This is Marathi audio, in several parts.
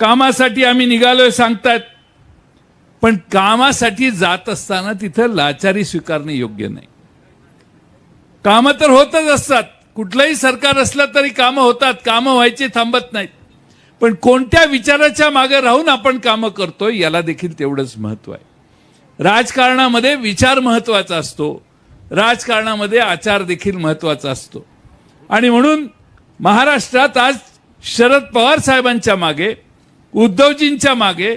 कामासाठी आम्ही निघालोय सांगतात. पण कामासाठी जात असताना तिथं लाचारी स्वीकारणे योग्य नाही. कामं तर होतच असतात. कुठलंही सरकार असलं तरी कामं होतात. कामं व्हायची थांबत नाहीत. पण कोणत्या विचाराच्या मागे राहून आपण कामं करतोय याला देखील तेवढंच महत्त्व आहे. राजकारणामध्ये विचार महत्त्वाचा असतो. राजकारणामध्ये आचार देखील महत्त्वाचा असतो. आणि म्हणून महाराष्ट्रात आज शरद पवार साहेबांच्या मागे उद्धवजींच्या मागे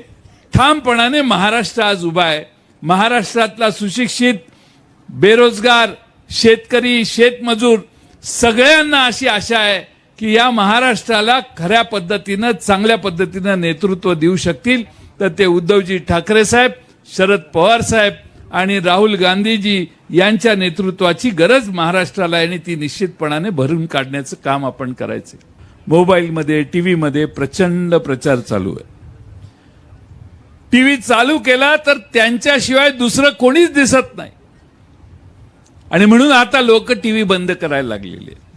ठामपणाने महाराष्ट्र आज उभा आहे. महाराष्ट्रातला सुशिक्षित बेरोजगार शेतकरी शेतमजूर सगळ्यांना अशी आशा आहे की या महाराष्ट्राला खऱ्या पद्धतीनं चांगल्या पद्धतीनं नेतृत्व देऊ शकतील. तर ते उद्धवजी ठाकरे साहेब शरद पवार साहेब आणि राहुल गांधीजी यांच्या नेतृत्वाची गरज महाराष्ट्राला आहे आणि ती निश्चितपणाने भरून काढण्याचं काम आपण करायचं मोबाईलमध्ये टीव्हीमध्ये प्रचंड प्रचार चालू आहे. टीव्ही चालू केला तर त्यांच्याशिवाय दुसरं कोणीच दिसत नाही. आणि म्हणून आता लोक टीव्ही बंद करायला लागलेले आहेत.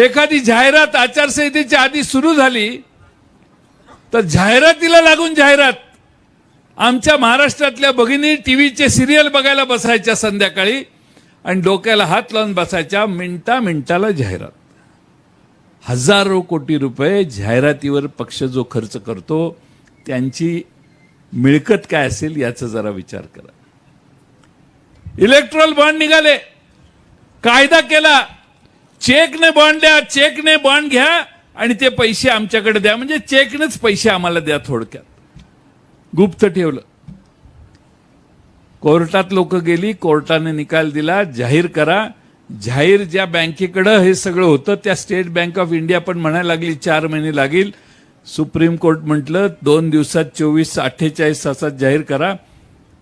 एखादी जाहिरात आचारसंहितेच्या आधी सुरू झाली तर जाहिरातीला लागून जाहिरात. आमच्या महाराष्ट्रातल्या भगिनी टीव्हीचे सिरियल बघायला बसायच्या संध्याकाळी आणि डोक्याला हात लावून बसायच्या मिनटा मिनटाला जाहिरात. हजारो कोटी रुपये जाहिरातीवर पक्ष जो खर्च करतो त्यांची मिळकत काय असेल याचा जरा विचार करा. इलेक्ट्रॉल बॉन्ड निघाले. कायदा केला. चेकने बॉन्ड द्या चेकने बॉन्ड घ्या आणि ते पैसे आमच्याकडे द्या. म्हणजे चेकनेच पैसे आम्हाला द्या थोडक्यात. गुप्त ठेवलं. कोर्टात लोक गेली कोर्टाने निकाल दिला जाहीर करा. जाहीर ज्या बँकेकडं हे सगळं होतं त्या स्टेट बँक ऑफ इंडिया पण म्हणायला लागली चार महिने लागेल. सुप्रीम कोर्ट म्हटलं दोन दिवसात चोवीस अठ्ठेचाळीस तासात जाहीर करा.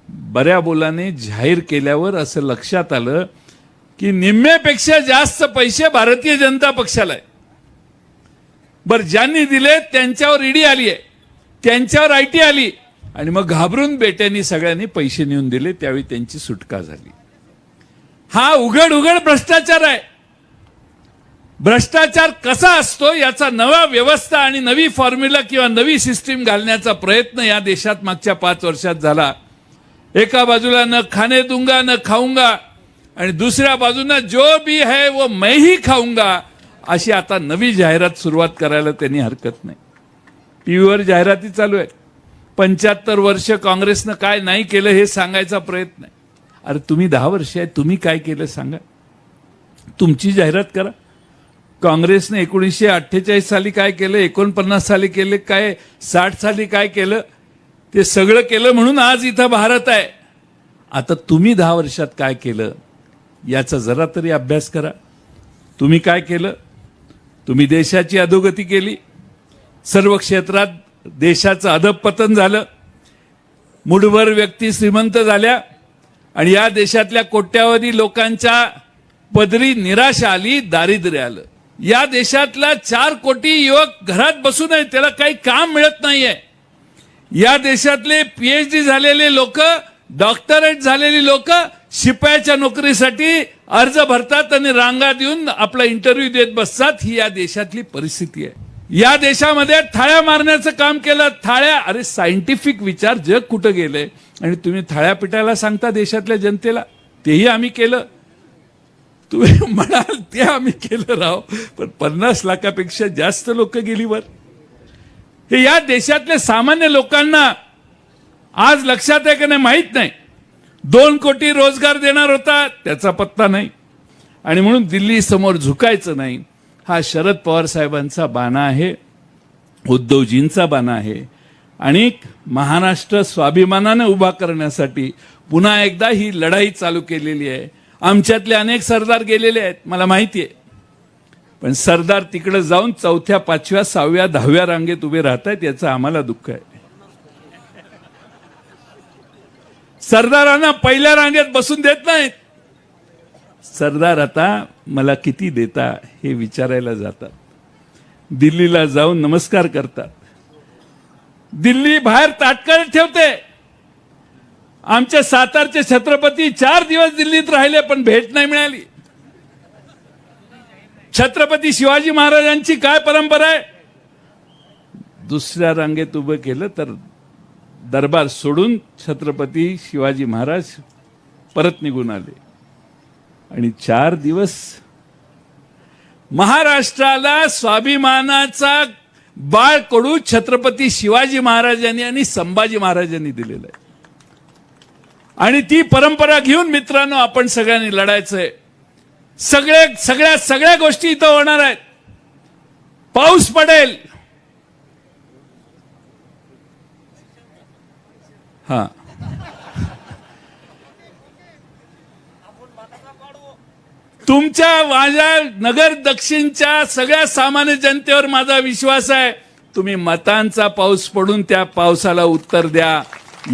बऱ्या बोलाने जाहीर केल्यावर असं लक्षात आलं की निम्म्यापेक्षा जास्त पैसे भारतीय जनता पक्षाला आहे. बरं ज्यांनी दिले त्यांच्यावर ईडी आली आहे. त्यांच्यावर आयटी आली. आणि मग घाबरून बेट्यांनी सगळ्यांनी पैसे नेऊन दिले त्यावेळी त्यांची सुटका झाली. हा उघड उघड भ्रष्टाचार आहे. भ्रष्टाचार कसा असतो याचा नवा व्यवस्था आणि नवी फॉर्म्युला किंवा नवी सिस्टीम घालण्याचा प्रयत्न या देशात मागच्या पाच वर्षात झाला. एका बाजूला न खाणे दूंगा न खाऊंगा आणि दुसऱ्या बाजूनं जो बी है वो मैं ही खाऊंगा अशी आता नवी जाहिरात सुरुवात करायला त्यांनी हरकत नाही. टीव्हीवर जाहिराती चालू आहेत. पंच्याहत्तर वर्ष काँग्रेसनं काय नाही केलं हे सांगायचा प्रयत्न आहे. अरे तुम्ही दहा वर्ष आहे तुम्ही काय केलं सांगा. तुमची जाहिरात करा. काँग्रेसने एकोणीसशे अठ्ठेचाळीस साली काय केलं एकोणपन्नास साली केले काय साठ साली काय केलं ते सगळं केलं म्हणून आज इथं भारत आहे. आता तुम्ही दहा वर्षात काय केलं याचा जरा तरी अभ्यास करा. तुम्ही काय केलं तुम्ही देशाची अधोगती केली. सर्व क्षेत्रात देशाचं अधपतन झालं. मुठभर व्यक्ती श्रीमंत झाल्या. आणि या देशातल्या कोट्यावधी लोकांच्या पदरी निराशा आली दारिद्र्य आलं. या देशातला चार कोटी युवक घरात बसून आहेत त्याला काही काम मिळत नाहीये. या देशातले पीएचडी झालेले लोक डॉक्टरेट झालेली लोक शिपायाच्या नोकरीसाठी अर्ज भरतात आणि रांगा देऊन आपला इंटरव्ह्यू देत बसतात. ही या देशातली परिस्थिती आहे. या देशामध्ये थाळ्या मारण्याचं काम केलं. थाळ्या अरे सायंटिफिक विचार जग कुठं गेलंय? आणि तुम्ही थाळ्या पिटायला सांगता देशातल्या जनतेला? तेही आम्ही केलं. तुम्ही म्हणाल ते आम्ही केलं राव. पण पन्नास लाखापेक्षा जास्त लोक गेली वर. हे या देशातल्या सामान्य लोकांना आज लक्षात आहे का नाही माहीत नाही. दोन कोटी रोजगार देणार होता त्याचा पत्ता नाही. आणि म्हणून दिल्ली समोर झुकायचं नाही. हा शरद पवार साहेबांचा बाणा आहे उद्धवजींचा बाणा आहे. आणि महाराष्ट्र स्वाभिमानाने उभा करण्यासाठी पुन्हा एकदा ही लढाई चालू केलेली आहे. आमच्यातले अनेक सरदार गेलेले आहेत मला माहिती आहे. पण सरदार तिकडे जाऊन चौथ्या पाचव्या सहाव्या दहाव्या रांगेत उभे राहत आहेत याचं आम्हाला दुःख आहे. सरदारांना पहिल्या रांगेत बसून देत नाहीत. सरदार आता मला किती देता हे विचारायला जातात. दिल्लीला जाऊन नमस्कार करतात. दिल्ली बाहेर ताटकळ ठेवते. आमच्या सातारचे छत्रपती चार दिवस दिल्लीत राहिले पण भेट नाही मिळाली. छत्रपती शिवाजी महाराजांची काय परंपरा आहे? दुसऱ्या रांगेत उभं केलं तर दरबार सोडून छत्रपती शिवाजी महाराज परत निघून आले. आणि चार दिवस महाराष्ट्राला स्वाभिमानाचा बाळ कडू छत्रपती शिवाजी महाराजांनी आणि संभाजी महाराजांनी दिलेला आहे. आणि ती परंपरा घेऊन मित्रांनो आपण सगळ्यांनी लढायचंय. सगळे सगळ्या सगळ्या गोष्टी इथं होणार आहेत. पाऊस पडेल. हा. तुमच्या माझ्या नगर दक्षिणच्या सगळ्या सामान्य जनतेवर माझा विश्वास आहे. तुम्ही मतांचा पाऊस पडून त्या पावसाला उत्तर द्या.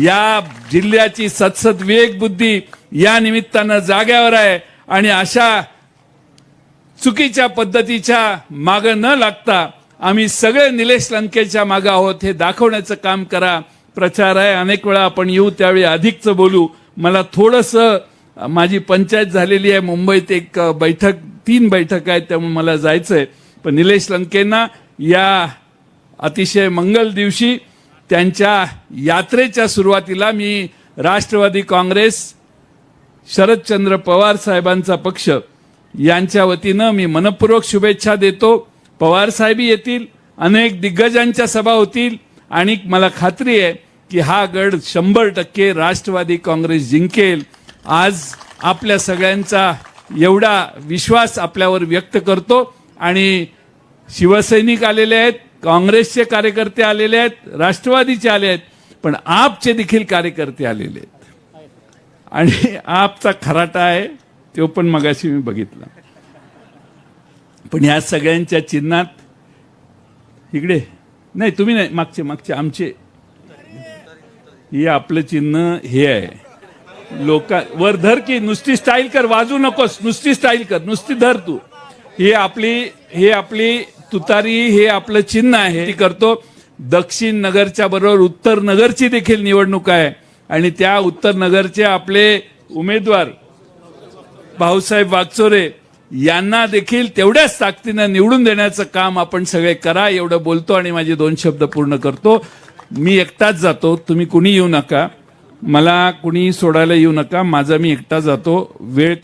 या जिल्ह्याची सतसत विवेक बुद्धी या निमित्तानं जाग्यावर आहे आणि अशा चुकीच्या पद्धतीच्या माग न लागता आम्ही सगळे निलेश लंकेच्या मागं आहोत. हे दाखवण्याचं काम करा. प्रचार आहे. अनेक वेळा आपण येऊ त्यावेळी अधिकच बोलू. मला थोडंसं माझी पंचायत झालेली आहे. मुंबईत एक बैठक तीन बैठक आहेत त्यामुळे मला जायचं आहे पण निलेश लंकेंना या अतिशय मंगल दिवशी त्यांच्या यात्रेच्या सुरुवातीला मी राष्ट्रवादी काँग्रेस शरदचंद्र पवार साहेबांचा पक्ष यांच्या वतीनं मी मनपूर्वक शुभेच्छा देतो. पवार साहेबी येतील अनेक दिग्गजांच्या सभा होतील आणि मला खात्री आहे की हा गड शंभर टक्के राष्ट्रवादी काँग्रेस जिंकेल. आज आपल्या सगळ्यांचा एवढा विश्वास आपल्यावर व्यक्त करतो आणि शिवसैनिक आलेले आहेत काँग्रेसचे कार्यकर्ते आलेले आहेत राष्ट्रवादीचे आले आहेत पण आपचे देखील कार्यकर्ते आलेले आहेत. आणि आपचा खराटा आहे तो पण मगाशी मी बघितला. पण ह्या सगळ्यांच्या चिन्हात इकडे नाही तुम्ही नाही मागचे मागचे आमचे. हे आपलं चिन्ह हे आहे. लोक वर धर की नुसती स्टाईल कर वाजू नकोस नुसती स्टाईल कर नुसती धर तू. ही आपली हे आपली तुतारी हे आपलं चिन्ह आहे. ती करतो दक्षिण नगरच्या बरोबर उत्तर नगरची देखील निवडणूक आहे. आणि त्या उत्तर नगरचे आपले उमेदवार भाऊसाहेब वागचोरे यांना देखील तेवढ्याच ताकदीनं निवडून देण्याचं काम आपण सगळे करा एवढं बोलतो आणि माझे दोन शब्द पूर्ण करतो. मी एकटाच जातो तुम्ही कुणी येऊ नका. मला कुणी सोडायला येऊ नका. माझा मी एकटा जातो. वेळ